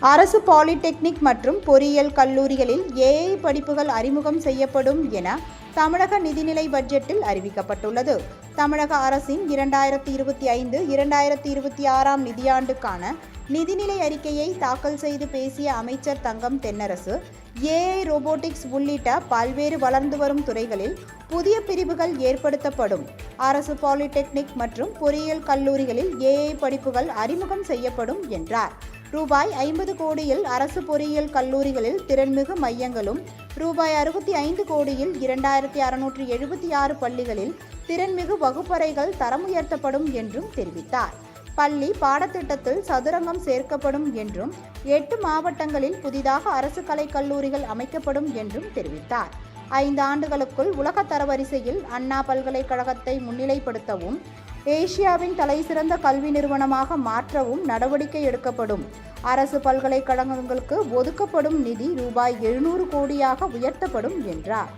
அரசு பாலிடெக்னிக் மற்றும் பொறியியல் கல்லூரிகளில் ஏஐ படிப்புகள் அறிமுகம் செய்யப்படும் என தமிழக நிதிநிலை பட்ஜெட்டில் அறிவிக்கப்பட்டுள்ளது. தமிழக அரசின் இரண்டாயிரத்தி இருபத்தி ஐந்து இரண்டாயிரத்தி இருபத்தி ஆறாம் நிதியாண்டுக்கான நிதிநிலை அறிக்கையை தாக்கல் செய்து பேசிய அமைச்சர் தங்கம் தென்னரசு ஏஐ ரோபோட்டிக்ஸ் உள்ளிட்ட பல்வேறு வளர்ந்து வரும் துறைகளில் புதிய பிரிவுகள் ஏற்படுத்தப்படும். அரசு பாலிடெக்னிக் மற்றும் பொறியியல் கல்லூரிகளில் ஏஐ படிப்புகள் அறிமுகம் செய்யப்படும் என்றார். ரூபாய் ஐம்பது கோடியில் அரசு பொறியியல் கல்லூரிகளில் திறன்மிகு மையங்களும் ரூபாய் அறுபத்தி ஐந்து கோடியில் இரண்டாயிரத்தி அறுநூற்றி எழுபத்தி ஆறு பள்ளிகளில் திறன்மிகு வகுப்பறைகள் தரம் உயர்த்தப்படும் என்றும் தெரிவித்தார். பள்ளி பாடத்திட்டத்தில் சதுரங்கம் சேர்க்கப்படும் என்றும் எட்டு மாவட்டங்களில் புதிதாக அரசு கலைக் கல்லூரிகள் அமைக்கப்படும் என்றும் தெரிவித்தார். ஐந்து ஆண்டுகளுக்குள் உலக தரவரிசையில் அண்ணா பல்கலைக்கழகத்தை முன்னிலைப்படுத்தவும் ஏசியாவின் தலைசிறந்த கல்வி நிறுவனமாக மாற்றவும் நடவடிக்கை எடுக்கப்படும். அரசு பல்கலைக்கழகங்களுக்கு ஒதுக்கப்படும் நிதி ரூபாய் எழுநூறு கோடியாக உயர்த்தப்படும் என்றார்.